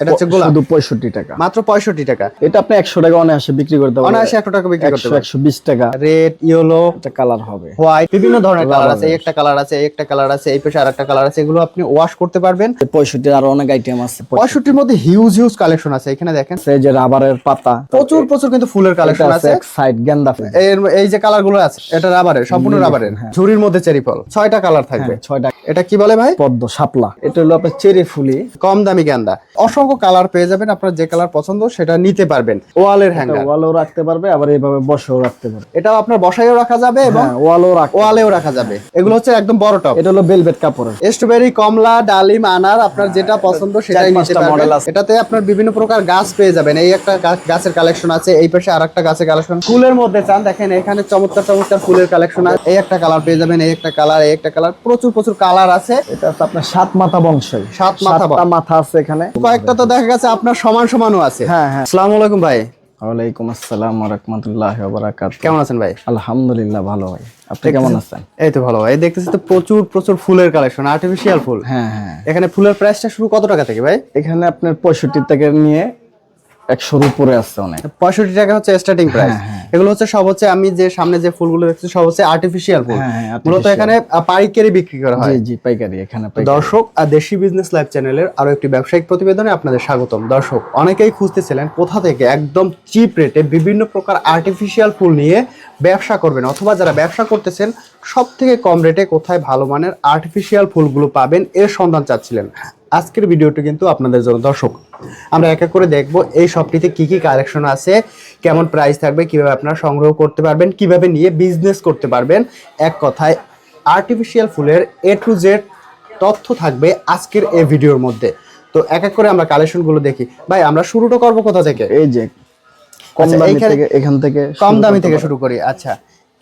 এটা হচ্ছে গোলাপ। শুধু পঁয়ষট্টি টাকা। মাত্র পঁয়ষট্টি টাকা। এটা আপনি একশো টাকা অনায়াসে বিক্রি করতে পারবেন। অনায়াসে একশো টাকা বিক্রি করতে পারবেন। একশো বিশ টাকা। রেড ইয়েলো একটা কালার হবে। হোয়াইট বিভিন্ন ধরনের কালার আছে। একটা কালার আছে একটা কালার আছে এই পাশে আর একটা কালার আছে এগুলো আপনি ওয়াশ করতে পারবেন। পঁয়ষট্টির আরও অনেক আইটেম আছে। পঁয়ষট্টির মধ্যে হিউজ হিউজ কালেকশন আছে। এখানে দেখেন। সেই যে রাবারের পাতা। প্রচুর প্রচুর কিন্তু ফুলের কালেকশন আছে এক সাইড গেন্দা ফুল। এর এই যে কালারগুলো আছে এটা রাবারের সম্পূর্ণ রাবারের। ঝুড়ির মধ্যে চেরি ফল ছয়টা কালার থাকবে। হ্যাঁ, ছয়টা। এটা কি বলে ভাই? পদ্ম শাপলা। এটা হলো আপনার চেরি ফুলি কম দামি গেন্দা। অসংখ্য কালার পেয়ে যাবেন আপনার যে কালার পছন্দ সেটা নিতে পারবেন। ওয়ালের হ্যাঙ্গার ওয়ালও রাখতে পারবে আবার এইভাবে বসেও রাখতে পারবে। এটাও আপনার বসাইও রাখা যাবে এবং হ্যাঁ ওয়ালও রাখ ওয়ালেও রাখা যাবে। এগুলো হচ্ছে একদম বড় টপ এটা হলো বেলভেট কাপড়ের। স্ট্রবেরি কমলা ডালিম আনার আপনার যেটা পছন্দ সেটাই নিতে পারবেন। এটাতে আপনার বিভিন্ন প্রকার গাছ পেয়ে যাবেন। এই একটা গাছের কালেকশন আছে এই পাশে আর একটা গাছের কালেকশন ফুলের মধ্যে চান দেখেন এখানে চমৎকার চমৎকার ফুলের কালেকশন আছে। এই একটা কালার পেয়ে যাবেন এই একটা কালার এই একটা কালার প্রচুর প্রচুর কালার আছে। এটা হচ্ছে আপনার সাত মাথা বংশই সাত মাথা মাথা আছে এখানে। কয়েকটা তো দেখা গেছে আপনার সমান সমানও আছে। হ্যাঁ হ্যাঁ। আসসালামু আলাইকুম ভাই। ওয়ালাইকুম আসসালাম রহমতুল্লাহ বারাকাত কেমন আছেন ভাই? আলহামদুলিল্লাহ ভালো ভাই। আপনি কেমন আছেন? এই তো ভালো ভাই। দেখতেছি তো প্রচুর প্রচুর ফুলের কালেকশন আর্টিফিশিয়াল ফুল। হ্যাঁ হ্যাঁ। এখানে ফুলের প্রাইসটা শুরু কত টাকা থেকে ভাই? এখানে আপনার পঁয়ষট্টি টাকা নিয়ে একশোর উপরে আসছে অনেক। পঁয়ষট্টি টাকা হচ্ছে স্টার্টিং প্রাইস এগুলো হচ্ছে সব হচ্ছে আমি যে সামনে যে ফুলগুলো দেখছি সব হচ্ছে আর্টিফিশিয়াল ফুল। হ্যাঁ, হ্যাঁ, মূলত এখানে পাইকারি বিক্রি করা হয়। জি জি পাইকারি এখানে দর্শক আর দেশি বিজনেস লাইভ চ্যানেলের আরও একটি ব্যবসায়িক প্রতিবেদনে আপনাদের স্বাগতম। দর্শক অনেকেই খুঁজতেছিলেন কোথা থেকে একদম চিপ রেটে বিভিন্ন প্রকার আর্টিফিশিয়াল ফুল নিয়ে ব্যবসা করবেন অথবা যারা ব্যবসা করতেছেন সব থেকে কম রেটে কোথায় ভালো মানের আর্টিফিশিয়াল ফুলগুলো পাবেন এর সন্ধান চাচ্ছিলেন। আজকের ভিডিওটি কিন্তু আপনাদের জন্য দর্শক। আমরা এক এক করে দেখব এই শপটিতে কি কি কালেকশন আছে কেমন প্রাইস থাকবে কীভাবে আপনারা সংগ্রহ করতে পারবেন কীভাবে নিয়ে বিজনেস করতে পারবেন। এক কথায় আর্টিফিশিয়াল ফুলের এ টু জেড তথ্য থাকবে আজকের এই ভিডিওর মধ্যে। তো এক এক করে আমরা কালেকশনগুলো দেখি। ভাই আমরা শুরুটা করব কোথা থেকে? এই যে কম আচ্ছা, দামি থেকে এখান থেকে কম দামি থেকে শুরু করি আচ্ছা।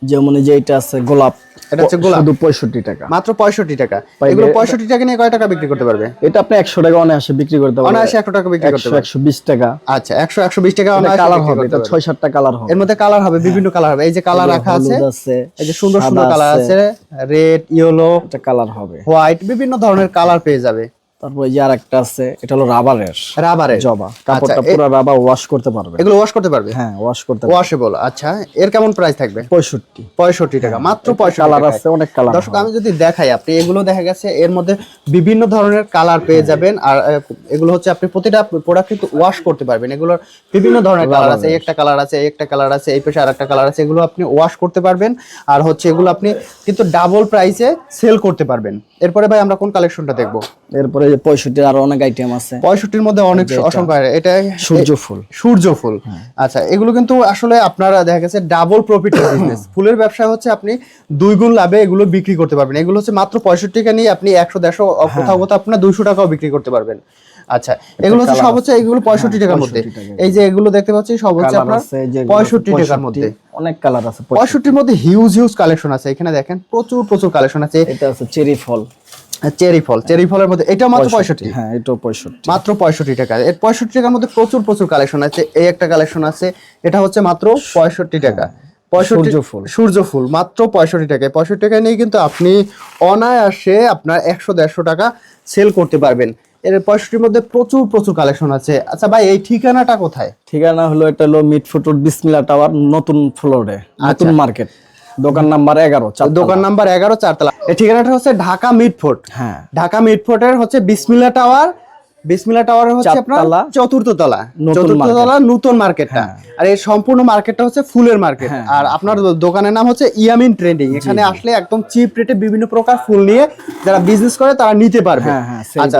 যেমন এই যে এটা আছে গোলাপ। এটা হচ্ছে গোলাপ। শুধু পঁয়ষট্টি টাকা। মাত্র পঁয়ষট্টি টাকা। এগুলো পঁয়ষট্টি টাকা নিয়ে কয় টাকা বিক্রি করতে পারবে? এটা আপনি একশো টাকা অনায়াসে বিক্রি করতে পারবেন। অনায়াসে একশো টাকা বিক্রি করতে একশো পারবে। একশো বিশ টাকা। আচ্ছা একশো একশো বিশ টাকা এটা অনায়াসে কালার হবে এটা পারবে। ছয় সাতটা কালার হবে। এর মধ্যে কালার হবে বিভিন্ন কালার হবে। এই যে কালার রাখা আছে আছে এই যে সুন্দর সুন্দর কালার আছে। রেড ইয়েলো একটা কালার হবে। হোয়াইট বিভিন্ন ধরনের কালার পেয়ে যাবে। তারপর এই যে আর একটা আছে এটা হলো রাবারের রাবারের। জবা। কাপড়টা আচ্ছা, পুরো রাবার ওয়াশ করতে পারবে। এগুলো ওয়াশ করতে পারবে? হ্যাঁ ওয়াশ করতে পারবে। ওয়াশেবল আচ্ছা এর কেমন প্রাইস থাকবে? পঁয়ষট্টি। পঁয়ষট্টি টাকা মাত্র পঁয়ষট্টি কালার আছে অনেক কালার দর্শক আমি যদি দেখাই আপনি এগুলো দেখা গেছে এর মধ্যে বিভিন্ন ধরনের কালার পেয়ে যাবেন আর এগুলো হচ্ছে আপনি প্রতিটা প্রোডাক্ট কিন্তু ওয়াশ করতে পারবেন। এগুলোর বিভিন্ন ধরনের কালার আছে একটা কালার আছে একটা কালার আছে এই পাশে আর একটা কালার আছে এগুলো আপনি ওয়াশ করতে পারবেন আর হচ্ছে এগুলো আপনি কিন্তু ডাবল প্রাইসে সেল করতে পারবেন। এরপরে ভাই আমরা কোন কালেকশনটা দেখব? এরপরে পঁয়ষট্টির আরও অনেক আইটেম আছে। পঁয়ষট্টির মধ্যে অনেক অসংখ্য এটা সূর্য ফুল। সূর্য ফুল। আচ্ছা এগুলো কিন্তু আসলে আপনারা দেখা গেছে ডাবল প্রফিটের বিজনেস ফুলের ব্যবসা হচ্ছে আপনি দুই গুণ লাভে এগুলো বিক্রি করতে পারবেন। এগুলো হচ্ছে মাত্র পঁয়ষট্টি টাকা নিয়ে আপনি একশো দেড়শো কোথাও কোথাও আপনার দুইশো টাকাও বিক্রি করতে পারবেন। আচ্ছা এগুলো হচ্ছে হচ্ছে এগুলো পঁয়ষট্টি টাকার মধ্যে। এই যে এগুলো দেখতে পাচ্ছি হচ্ছে আপনার পঁয়ষট্টি টাকার মধ্যে। অনেক কালার আছে পঁয়ষট্টির মধ্যে হিউজ হিউজ কালেকশন আছে। এখানে দেখেন প্রচুর প্রচুর কালেকশন আছে। এটা আছে চেরি ফল। চেরি ফল চেরি ফলের মধ্যে এটা মাত্র পঁয়ষট্টি। হ্যাঁ এটাও পঁয়ষট্টি। মাত্র পঁয়ষট্টি টাকা। এর পঁয়ষট্টি টাকার মধ্যে প্রচুর প্রচুর কালেকশন আছে। এই একটা কালেকশন আছে এটা হচ্ছে মাত্র পঁয়ষট্টি টাকা। পঁয়ষট্টি সূর্যফুল। সূর্যফুল মাত্র পঁয়ষট্টি টাকায় পঁয়ষট্টি টাকা নিয়ে কিন্তু আপনি অনায়াসে আপনার একশো দেড়শো টাকা সেল করতে পারবেন। এর পঁয়ষট্টির মধ্যে প্রচুর প্রচুর কালেকশন আছে। আচ্ছা ভাই এই ঠিকানাটা কোথায়? ঠিকানা হলো এটা হলো মিট ফুটুর বিসমিলা টাওয়ার নতুন ফ্লোরে নতুন মার্কেট। দোকান নাম্বার এগারো দোকান নাম্বার এগারো চারতলা। এই ঠিকানাটা হচ্ছে ঢাকা মিটফোর্ট হ্যাঁ। ঢাকা মিটফোর্টের হচ্ছে বিসমিল্লা টাওয়ার। বিসমিল্লা টাওয়ার হচ্ছে আপনার চতুর্থ তলা। চতুর্থ তলা নতুন মার্কেটটা। আর এই সম্পূর্ণ মার্কেটটা হচ্ছে ফুলের মার্কেট। হ্যাঁ, আর আপনার দোকানের নাম হচ্ছে ইয়ামিন ট্রেন্ডিং। এখানে আসলে একদম চিপ রেটে বিভিন্ন প্রকার ফুল নিয়ে যারা বিজনেস করে তারা নিতে পারবে। হ্যাঁ হ্যাঁ আচ্ছা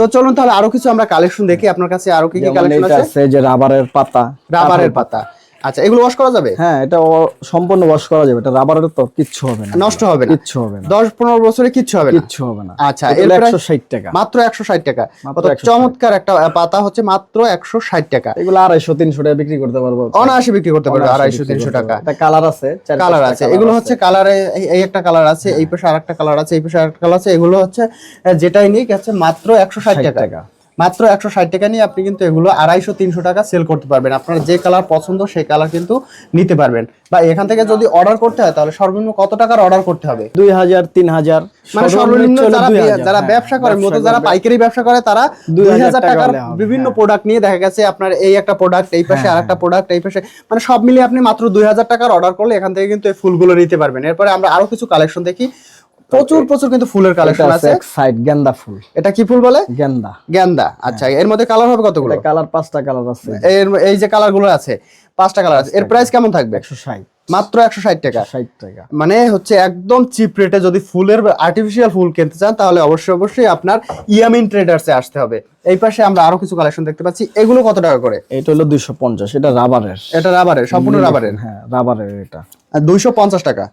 তো চলুন তাহলে আরও কিছু আমরা কালেকশন দেখি। আপনার কাছে আরও কি কি কালেকশন আছে? যে রাবারের পাতা। রাবারের পাতা। আচ্ছা এগুলো ওয়াশ করা যাবে? হ্যাঁ এটা সম্পূর্ণ ওয়াশ করা যাবে। এটা রাবারের তো কিচ্ছু হবে না। নষ্ট হবে না। কিচ্ছু হবে না। দশ পনেরো বছরে কিচ্ছু হবে না। কিচ্ছু হবে না। আচ্ছা, এর প্রায়- একশো ষাট টাকা। মাত্র একশো ষাট টাকা। কত চমৎকার একটা পাতা হচ্ছে মাত্র একশো ষাট টাকা। এগুলো আড়াইশো তিনশো টাকা বিক্রি করতে পারব। অনায়াসে বিক্রি করতে পারবে অনায়াসে আড়াইশো তিনশো টাকা। এটা কালার আছে কালার আছে। এগুলো হচ্ছে কালারে এই একটা কালার আছে এই পাশে আরেকটা কালার আছে এই পাশে আরেকটা কালার আছে এগুলো হচ্ছে যেটাই নিক আছে মাত্র একশো ষাট 60 টাকা। টাকা। মাত্র একশো ষাট টাকা নিয়ে আপনি কিন্তু এগুলো আড়াইশো তিনশো টাকা সেল করতে পারবেন। আপনার যে কালার পছন্দ সেই কালার কিন্তু নিতে পারবেন। বা এখান থেকে যদি অর্ডার করতে হয় তাহলে সর্বনিম্ন কত টাকার অর্ডার করতে হবে? দুই হাজার তিন হাজার মানে সর্বনিম্ন যারা 2000 যারা হ্যাঁ, ব্যবসা করে মূলত যারা পাইকারি ব্যবসা করে তারা দুই হাজার টাকা টাকার বিভিন্ন হ্যাঁ। প্রোডাক্ট নিয়ে দেখা গেছে আপনার এই একটা প্রোডাক্ট এই পাশে আর একটা প্রোডাক্ট এই পাশে। মানে সব মিলিয়ে আপনি মাত্র দুই হাজার টাকার অর্ডার করলে এখান থেকে কিন্তু এই ফুলগুলো নিতে পারবেন। এরপরে আমরা আরও কিছু কালেকশন দেখি। প্রচুর প্রচুর কিন্তু ফুলের কালেকশন আছে। এক সাইড গেন্দা ফুল। এটা কি ফুল বলে? গেন্দা গেন্দা আচ্ছা এর মধ্যে কালার হবে কতগুলো? কালার পাঁচটা কালার আছে। এর এই যে কালারগুলো আছে পাঁচটা কালার আছে। এর প্রাইস কেমন থাকবে? একশো ষাট। মাত্র একশো ষাট টাকা। ষাট টাকা। মানে হচ্ছে একদম চিপ রেটে যদি ফুলের আর্টিফিশিয়াল ফুল কিনতে চান তাহলে অবশ্যই অবশ্যই আপনার ইয়ামিন ট্রেডার্সে আসতে হবে। এই পাশে আমরা আরও কিছু কালেকশন দেখতে পাচ্ছি। এগুলো কত টাকা করে? এটা হলো দুইশো পঞ্চাশ এটা রাবারের এটা রাবারের সম্পূর্ণ রাবারের হ্যাঁ রাবারের এটা। দুইশো পঞ্চাশ টাকা।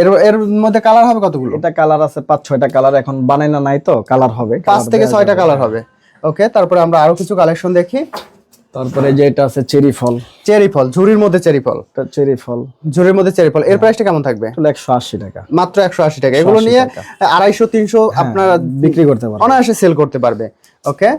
এর এর মধ্যে কালার হবে কতগুলো? এটা কালার আছে পাঁচ ছয়টা কালার এখন বানাই না নাই তো কালার হবে পাঁচ থেকে ছয়টা কালার হবে। ওকে তারপরে আমরা আরও কিছু কালেকশন দেখি। তারপরে যে এটা আছে চেরি ফল চেরি ফল ঝুড়ির মধ্যে চেরি ফল চেরি ফল ঝুড়ির মধ্যে চেরি ফল এর প্রাইসটা কেমন থাকবে? একশো আশি টাকা। মাত্র একশো আশি টাকা। এগুলো নিয়ে আড়াইশো তিনশো আপনারা বিক্রি করতে পারবে। অনায়াসে সেল করতে পারবে। ওকে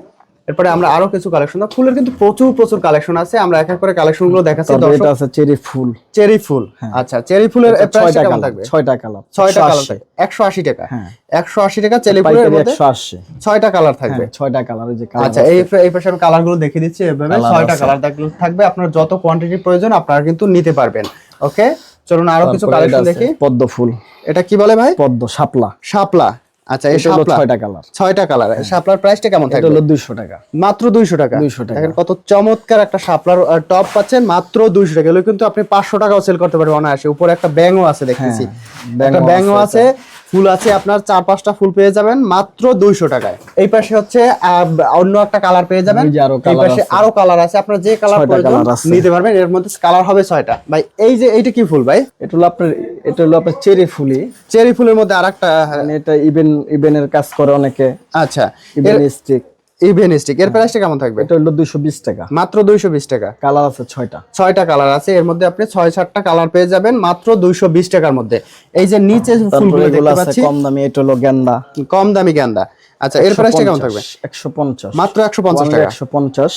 এরপরে আমরা আরও কিছু কালেকশন ফুলের কিন্তু প্রচুর প্রচুর কালেকশন আছে। আমরা এক এক করে কালেকশনগুলো দেখাচ্ছি এটা আছে চেরি ফুল। চেরি ফুল। আচ্ছা চেরি ফুলের প্রাইস কেমন কালার থাকবে? ছয়টা কালার ছয়টা কালার থাকবে। একশো আশি টাকা। হ্যাঁ। একশো আশি টাকা চেরি ফুলের মধ্যে একশো আশি। ছয়টা কালার থাকবে। হ্যাঁ ছয়টা কালার ওই যে কালার আচ্ছা এই এই পাশে আমি কালারগুলো দেখিয়ে দিচ্ছি এভাবে। Colour ছয়টা আছে। কালার থাকবে। আপনার যত কোয়ান্টিটি প্রয়োজন আপনারা কিন্তু নিতে পারবেন। ওকে চলুন আরও কিছু কালেকশন দেখি। পদ্ম ফুল। এটা কি বলে ভাই? পদ্ম শাপলা। শাপলা। আচ্ছা এই শাপলা ছয়টা কালার। ছয়টা কালার শাপলার প্রাইসটা কেমন থাকবে? হলো দুইশো টাকা। মাত্র দুইশো টাকা। 200 টাকা। কত চমৎকার একটা শাপলার টপ পাচ্ছেন মাত্র দুইশো টাকা। এগুলো কিন্তু আপনি পাঁচশো টাকাও সেল করতে পারবেন অনায়াসে। উপরে একটা ব্যাঙও আছে দেখতেছি। একটা ব্যাঙও আছে ফুল আছে আপনার চার পাঁচটা ফুল পেয়ে যাবেন মাত্র দুইশো টাকায়। এই পাশে হচ্ছে অন্য একটা কালার পেয়ে যাবেন। এই আরও পাশে আরও কালার আছে। আপনার যে কালার প্রয়োজন নিতে পারবেন। এর মধ্যে কালার হবে ছয়টা। ভাই এই যে এইটা কি ফুল ভাই? এটা হলো আপনার এটা হলো আপনার চেরি ফুলি চেরি ফুলের মধ্যে আর একটা এটা ইভেন ইভেনের কাজ করে অনেকে। আচ্ছা। ইভেন স্টিক ইভেন স্টিক এর প্রাইসটা কেমন থাকবে? এটা হলো দুইশো বিশ টাকা। মাত্র দুইশো বিশ টাকা। কালার আছে ছয়টা। ছয়টা কালার আছে এর মধ্যে আপনি ছয় সাতটা কালার পেয়ে যাবেন মাত্র দুইশো বিশ টাকার মধ্যে। এই যে নিচে ফুলগুলো দেখতে পাচ্ছি কম দামি এটা হলো গেন্দা। কম দামি গান্দা। আচ্ছা এর প্রাইসটা কেমন থাকবে? একশো পঞ্চাশ মাত্র একশো পঞ্চাশ টাকা। একশো পঞ্চাশ।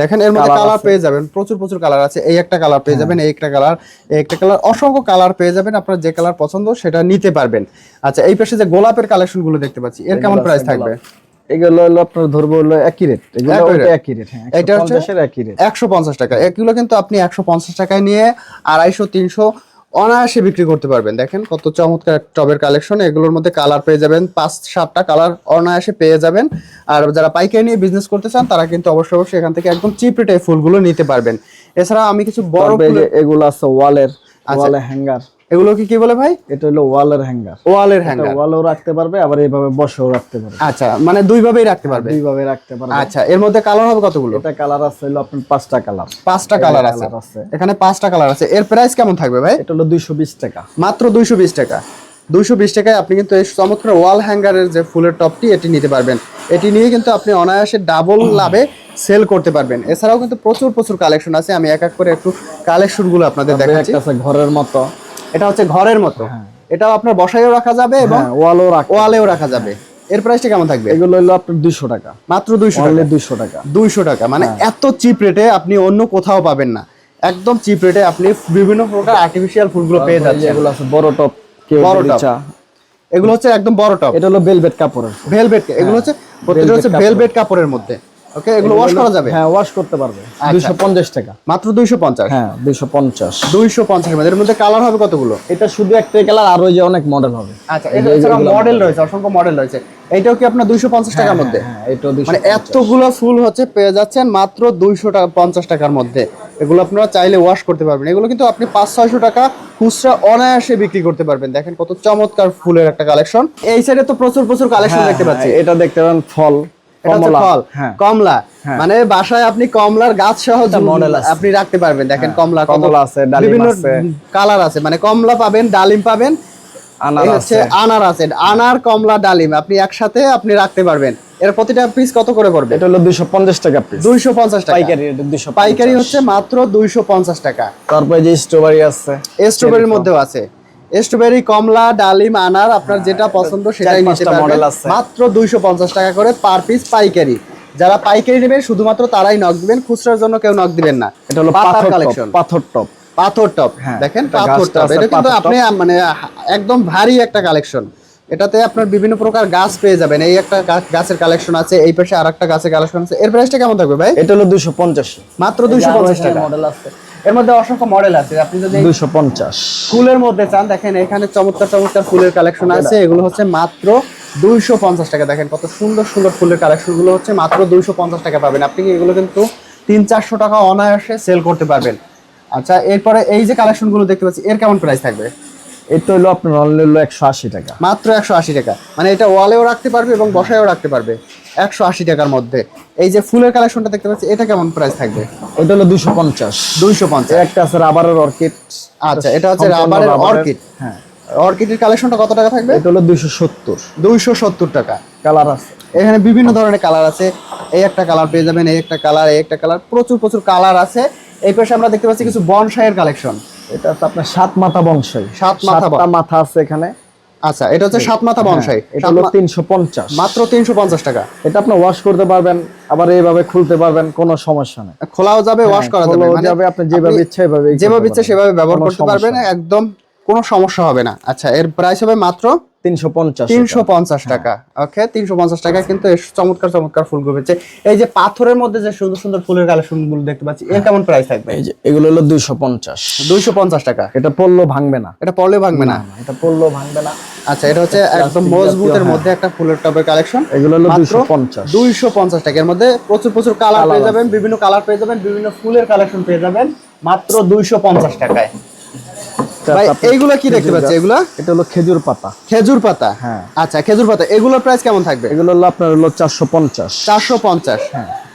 দেখেন এর মধ্যে কালার পেয়ে যাবেন প্রচুর প্রচুর কালার আছে। এই একটা কালার পেয়ে যাবেন এই একটা কালার এই একটা কালার অসংখ্য কালার পেয়ে যাবেন আপনার যে কালার পছন্দ সেটা নিতে পারবেন। আচ্ছা এই পাশে যে গোলাপের কালেকশনগুলো দেখতে পাচ্ছি এর কেমন প্রাইস থাকবে? এগুলো হলো আপনার ধরবো হলো একই রেট এগুলো একই রেট হ্যাঁ এটা হচ্ছে- একই রেট একশো পঞ্চাশ টাকা। এগুলো কিন্তু আপনি একশো পঞ্চাশ টাকায় নিয়ে আড়াইশো তিনশো অনায়াসে বিক্রি করতে পারবেন। দেখেন কত চমৎকার টবের কালেকশন এগুলোর মধ্যে কালার পেয়ে যাবেন পাঁচ সাতটা কালার অনায়াসে পেয়ে যাবেন। আর যারা পাইকারি নিয়ে বিজনেস করতে চান তারা কিন্তু অবশ্যই অবশ্যই এখান থেকে একদম চিপ রেটে ফুলগুলো নিতে পারবেন। এছাড়া আমি কিছু বড় এগুলো আছে ওয়ালের। ওয়ালে হ্যাঙ্গার এগুলো কি কি বলে ভাই? এটা হলো ওয়ালের হ্যাঙ্গার। ওয়ালের হ্যাঙ্গার। ওয়ালেও রাখতে পারবে আবার এইভাবে বসেও রাখতে পারবে। আচ্ছা মানে দুই ভাবেই রাখতে পারবে? দুইভাবে রাখতে পারবে। আচ্ছা এর মধ্যে কালার হবে কতগুলো? এটা কালার আছে হলো আপনার পাঁচটা কালার পাঁচটা কালার আছে। এখানে পাঁচটা কালার আছে। এর প্রাইস কেমন থাকবে ভাই? এটা হলো দুইশো বিশ টাকা। মাত্র দুইশো বিশ টাকা। দুইশো বিশ টাকায় আপনি কিন্তু এই চমৎকার ওয়াল হ্যাঙ্গারের যে ফুলের টপটি এটি নিতে পারবেন। এটি নিয়ে কিন্তু আপনি অনায়াসে ডাবল লাভে সেল করতে পারবেন। এছাড়াও কিন্তু প্রচুর প্রচুর কালেকশন আছে। আমি এক এক করে একটু কালেকশনগুলো আপনাদের দেখাচ্ছি। ঘরের মতো। এটা হচ্ছে ঘরের মতো। এটাও আপনার বসাইও রাখা যাবে এবং হ্যাঁ ওয়ালও রাখ ওয়ালেও রাখা যাবে। এর প্রাইসটা কেমন থাকবে? এগুলো হলো আপনার দুইশো টাকা। মাত্র দুইশো টাকা। দুইশো টাকা। দুইশো টাকা। মানে এত চিপ রেটে আপনি অন্য কোথাও পাবেন না। একদম চিপ রেটে আপনি বিভিন্ন প্রকার আর্টিফিশিয়াল ফুলগুলো পেয়ে যাচ্ছেন। এগুলো আছে বড় টপ বড় টপ। এগুলো হচ্ছে একদম বড় টপ এটা হলো ভেলভেট কাপড়ের। ভেলভেট এগুলো হচ্ছে প্রত্যেকটা হচ্ছে ভেলভেট কাপড়ের মধ্যে। ওকে এগুলো ওয়াশ করা যাবে? হ্যাঁ ওয়াশ করতে পারবে। দুইশো পঞ্চাশ টাকা। মাত্র দুইশো পঞ্চাশ? হ্যাঁ দুইশো পঞ্চাশ। দুইশো পঞ্চাশ মধ্যে। এর মধ্যে কালার হবে কতগুলো? এটা শুধু একটাই কালার আর ওই যে অনেক মডেল হবে। আচ্ছা এটা মডেল রয়েছে অসংখ্য মডেল রয়েছে। এইটাও কি আপনার দুইশো পঞ্চাশ টাকার মধ্যে? হ্যাঁ এটা মানে এতগুলো ফুল হচ্ছে পেয়ে যাচ্ছেন মাত্র দুইশো টাকা পঞ্চাশ টাকার মধ্যে। এগুলো আপনারা চাইলে ওয়াশ করতে পারবেন। এগুলো কিন্তু আপনি পাঁচ ছয়শো টাকা খুচরা অনায়াসে বিক্রি করতে পারবেন। দেখেন কত চমৎকার ফুলের একটা কালেকশন এই সাইডে তো প্রচুর প্রচুর কালেকশন দেখতে পাচ্ছি। হ্যাঁ, এটা দেখতে পারেন ফল। এটা হচ্ছে ফল। হ্যাঁ। কমলা। মানে বাসায় আপনি কমলার গাছ সহ আপনি রাখতে পারবেন। দেখেন কমলা কমলা আছে, বিভিন্ন কালার আছে। মানে কমলা পাবেন ডালিম পাবেন। আনার আছে। আনার কমলা ডালিম। আপনি একসাথে আপনি রাখতে পারবেন। এর প্রতিটা পিস কত করে পড়বে? এটা হলো দুইশো পঞ্চাশ টাকা পিস দুইশো পঞ্চাশ টাকা। পাইকারি এটা পাইকারি হচ্ছে মাত্র দুইশো পঞ্চাশ টাকা। তারপরে যে স্ট্রবেরি আছে। স্ট্রবেরির মধ্যেও আছে। স্ট্রবেরি কমলা ডালিম আনার আপনার যেটা পছন্দ সেটাই নিতে পারবেন। মাত্র দুইশো পঞ্চাশ টাকা করে পার পিস পাইকারি। যারা পাইকারি নেবেন শুধুমাত্র তারাই নক দিবেন খুচরার জন্য কেউ নক দিবেন না। এটা হলো পাতার পাথর কালেকশন টপ পাথর টপ পাথর টপ হ্যাঁ, দেখেন পাথর টপ এটা কিন্তু আপনি মানে একদম ভারী একটা কালেকশন এটাতে আপনার বিভিন্ন প্রকার গাছ পেয়ে যাবেন। এই একটা গাছের কালেকশন আছে এই পাশে আর একটা গাছের কালেকশন আছে। এর প্রাইসটা কেমন থাকবে ভাই? এটা হলো দুশো পঞ্চাশ। মাত্র দুইশো পঞ্চাশ টাকা। মডেল আছে। এর মধ্যে অসংখ্য মডেল আছে। আপনি যদি দুশো পঞ্চাশ। ফুলের মধ্যে চান দেখেন এখানে চমৎকার চমৎকার ফুলের কালেকশন আছে। এগুলো হচ্ছে মাত্র দুইশো পঞ্চাশ টাকা। দেখেন কত সুন্দর সুন্দর ফুলের কালেকশনগুলো হচ্ছে মাত্র দুইশো পঞ্চাশ টাকা পাবেন। আপনি এগুলো কিন্তু তিন চারশো টাকা অনায়াসে সেল করতে পারবেন। আচ্ছা এরপরে এই যে কালেকশনগুলো দেখতে পাচ্ছি এর কেমন প্রাইস থাকবে? এটা হলো আপনার অনলি হলো একশো আশি টাকা। মাত্র একশো আশি টাকা। মানে এটা ওয়ালেও রাখতে পারবে এবং বসায়ও রাখতে পারবে। একশো আশি টাকার মধ্যে। এই যে ফুলের কালেকশনটা দেখতে পাচ্ছি এটা কেমন প্রাইস থাকবে? ওটা হলো দুশো পঞ্চাশ। দুইশো পঞ্চাশ। একটা আছে রাবারের অর্কিড। আচ্ছা এটা হচ্ছে রাবারের। অর্কিড। হ্যাঁ। অর্কিডের কালেকশনটা কত টাকা থাকবে? এটা হলো দুশো সত্তর। দুইশো সত্তর টাকা। কালার আছে। এখানে বিভিন্ন ধরনের কালার আছে। এই একটা কালার পেয়ে যাবেন এই একটা কালার এই একটা কালার। প্রচুর প্রচুর কালার আছে। এই পাশে আমরা দেখতে পাচ্ছি কিছু বনসাইয়ের কালেকশন এটা আপনার সাত মাথা বংশাই সাত মাথা মাথা আছে এখানে। আচ্ছা এটা হচ্ছে সাত মাথা বনসাই। হ্যাঁ, এটা হলো তিনশো পঞ্চাশ। মাত্র তিনশো পঞ্চাশ টাকা। এটা আপনি ওয়াশ করতে পারবেন আবার এইভাবে খুলতে পারবেন কোনো সমস্যা নেই। খোলাও যাবে ওয়াশ করা যাবে। মানে যাবে আপনি যেভাবে ইচ্ছা এভাবে যেভাবে ইচ্ছা সেভাবে ব্যবহার করতে পারবেন একদম কোনো সমস্যা হবে না। আচ্ছা এর প্রাইস হবে মাত্র তিনশো পঞ্চাশ তিনশো পঞ্চাশ টাকা। ওকে তিনশো পঞ্চাশ টাকা কিন্তু চমৎকার চমৎকার এই যে পাথরের মধ্যে যে সুন্দর সুন্দর ফুলের কালেকশন দেখতে পাচ্ছি এর কেমন প্রাইস থাকবে? এই যে এগুলো হলো দুইশো পঞ্চাশ। দুইশো পঞ্চাশ টাকা। এটা ভাঙবে না। এটা ভাঙবে না? এটা ভাঙবে না। আচ্ছা এটা হচ্ছে একদম মজবুতের মধ্যে একটা ফুলের টপের কালেকশন এগুলো হলো টাকার মধ্যে প্রচুর প্রচুর কালার পেয়ে যাবেন বিভিন্ন কালার পেয়ে যাবেন বিভিন্ন ফুলের কালেকশন পেয়ে যাবেন মাত্র দুইশো পঞ্চাশ টাকায়। ভাই এইগুলো কি দেখতে পাচ্ছি এগুলো এটা হলো খেজুর পাতা। খেজুর পাতা? হ্যাঁ। আচ্ছা খেজুর পাতা। এগুলোর প্রাইস কেমন থাকবে? এগুলো হলো আপনার হলো পঞ্চাশ।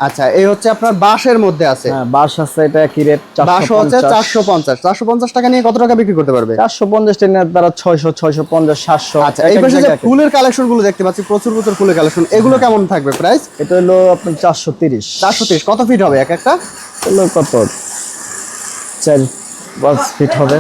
আচ্ছা এই হচ্ছে আপনার বাঁশের মধ্যে আছে। হ্যাঁ বাঁশ আছে এটা রেট বাঁশ হচ্ছে টাকা নিয়ে কত টাকা বিক্রি করতে পারবে? আচ্ছা এই পাশে যে ফুলের কালেকশনগুলো দেখতে পাচ্ছি প্রচুর প্রচুর ফুলের কালেকশন এগুলো কেমন থাকবে প্রাইস এটা হলো আপনার চারশো তিরিশ। চারশো তিরিশ। কত ফিট হবে এক একটা? কত? চার পাঁচ ফিট হবে।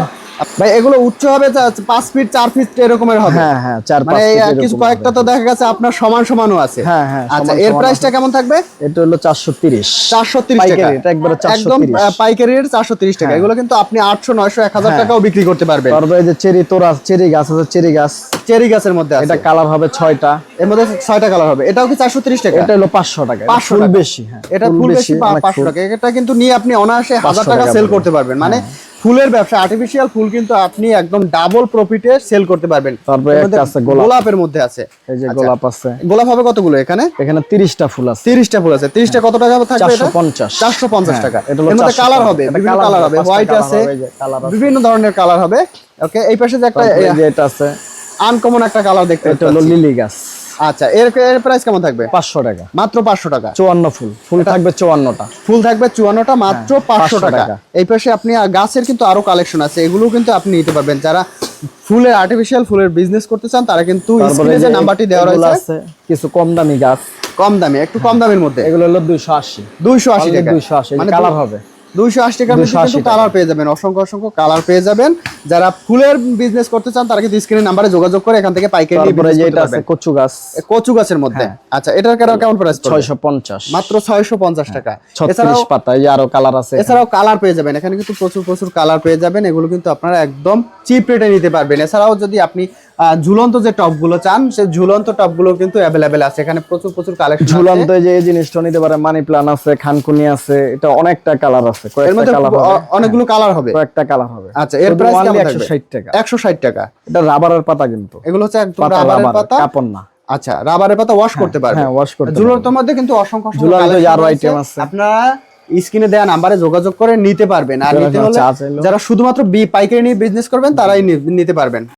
ভাই এগুলো উচ্চ হবে পাঁচ ফিট চার ফিট এরকমের হবে। হ্যাঁ হ্যাঁ চার মানে কিছু কয়েকটা তো দেখা গেছে আপনার সমান সমানও আছে। হ্যাঁ, হ্যাঁ, আচ্ছা এর প্রাইসটা কেমন থাকবে? এটা হলো চারশো তিরিশ। চারশো তিরিশ টাকা। পাইকারি, এটা একবারে 430 একদম পাইকারি রেট চারশো তিরিশ টাকা। এগুলো কিন্তু আপনি আটশো নয়শো এক হাজার হ্যাঁ। টাকাও বিক্রি করতে পারবেন। তারপরে যে চেরি তোরা চেরি গাছ আছে চেরি গাছ। চেরি গাছের মধ্যে এটা কালার হবে ছয়টা। এর মধ্যে ছয়টা কালার হবে। এটাও কি চারশো তিরিশ টাকা? এটা হলো পাঁচশো টাকা এটা 500 ফুল বেশি হ্যাঁ এটা ফুল বেশি পাঁচশো টাকা। এটা কিন্তু নিয়ে আপনি অনায়াসে হাজার টাকা সেল করতে পারবেন। মানে ফুলের ব্যবসা আর্টিফিশিয়াল ফুল কিন্তু আপনি একদম ডাবল প্রফিটে সেল করতে পারবেন। তারপরে একটা আছে গোলাপ। গোলাপের মধ্যে আছে। এই যে আচ্ছা। গোলাপ আছে। গোলাপ হবে কতগুলো এখানে? এখানে তিরিশটা ফুল আছে। তিরিশটা ফুল আছে। তিরিশটা কত টাকা থাকবে এটা? 450 চারশো পঞ্চাশ হ্যাঁ, টাকা। এটা এর মধ্যে কালার হবে বিভিন্ন কালার হবে, হোয়াইট আছে। বিভিন্ন ধরনের কালার হবে। ওকে এই পাশে যে একটা এটা আছে। আনকমন একটা কালার দেখতে এটা হলো লিলি গাছ। আচ্ছা এর এর প্রাইস কেমন থাকবে? পাঁচশো টাকা। মাত্র পাঁচশো টাকা? চুয়ান্ন ফুল। ফুল থাকবে চুয়ান্নটা। ফুল থাকবে চুয়ান্নটা মাত্র হ্যাঁ, পাঁচশো 500 টাকা। এই পাশে আপনি গাছের কিন্তু আরও কালেকশন আছে এগুলো কিন্তু আপনি নিতে পারবেন। যারা ফুলের আর্টিফিশিয়াল ফুলের বিজনেস করতে চান তারা কিন্তু স্ক্রিনে যে নাম্বারটি দেওয়া রয়েছে কিছু কম দামি গাছ। কম দামে একটু কম দামের মধ্যে। এগুলো হলো দুইশো আশি। দুইশো আশি Only টাকা। 280 মানে কালার হবে। দুইশো আশি টাকার মধ্যে কিন্তু কালার পেয়ে যাবেন অসংখ্য অসংখ্য কালার পেয়ে যাবেন। যারা ফুলের বিজনেস করতে চান তারা কিন্তু স্ক্রিনের নাম্বারে যোগাযোগ করে এখান থেকে পাইকারি নিয়ে এটা আছে কচু গাছ। কচু গাছের মধ্যে। হ্যাঁ। আচ্ছা এটার কেন কেমন প্রাইস ছয়শো পঞ্চাশ। মাত্র ছয়শো পঞ্চাশ টাকা। ছত্রিশ এছাড়াও পাতা এই আরও কালার আছে। এছাড়াও কালার পেয়ে যাবেন। এখানে কিন্তু প্রচুর প্রচুর কালার পেয়ে যাবেন। এগুলো কিন্তু আপনারা একদম চিপ রেটে নিতে পারবেন। এছাড়াও যদি আপনি ঝুলন্ত যে টপগুলো চান সেই ঝুলন্ত টপগুলো কিন্তু অ্যাভেলেবেল আছে। এখানে প্রচুর প্রচুর কালেকশন ঝুলন্ত যে জিনিসটা নিতে পারে মানি প্লান আছে খানকুনি আছে এটা অনেকটা কালার আছে। কয়েকটা কালার হবে। অনেকগুলো কালার হবে। কয়েকটা কালার হবে। আচ্ছা এর প্রাইস কেমন একশো থাকবে? ষাট টাকা। একশো ষাট টাকা। এটা রাবারের পাতা কিন্তু। এগুলো হচ্ছে একদম রাবারের রাবার পাতা। কাপড় না। আচ্ছা রাবারের পাতা ওয়াশ করতে পারবে হ্যাঁ, ওয়াশ করতে ঝুলন্ত মধ্যে কিন্তু অসংখ্য ঝুলন্ত আরও রয়েছে। আছে। আপনারা স্ক্রিনে দেওয়া নাম্বারে যোগাযোগ করে নিতে পারবেন। আর যারা নিতে হলে যারা শুধুমাত্র বি পাইকারি নিয়ে বিজনেস করবেন তারাই নিতে পারবেন।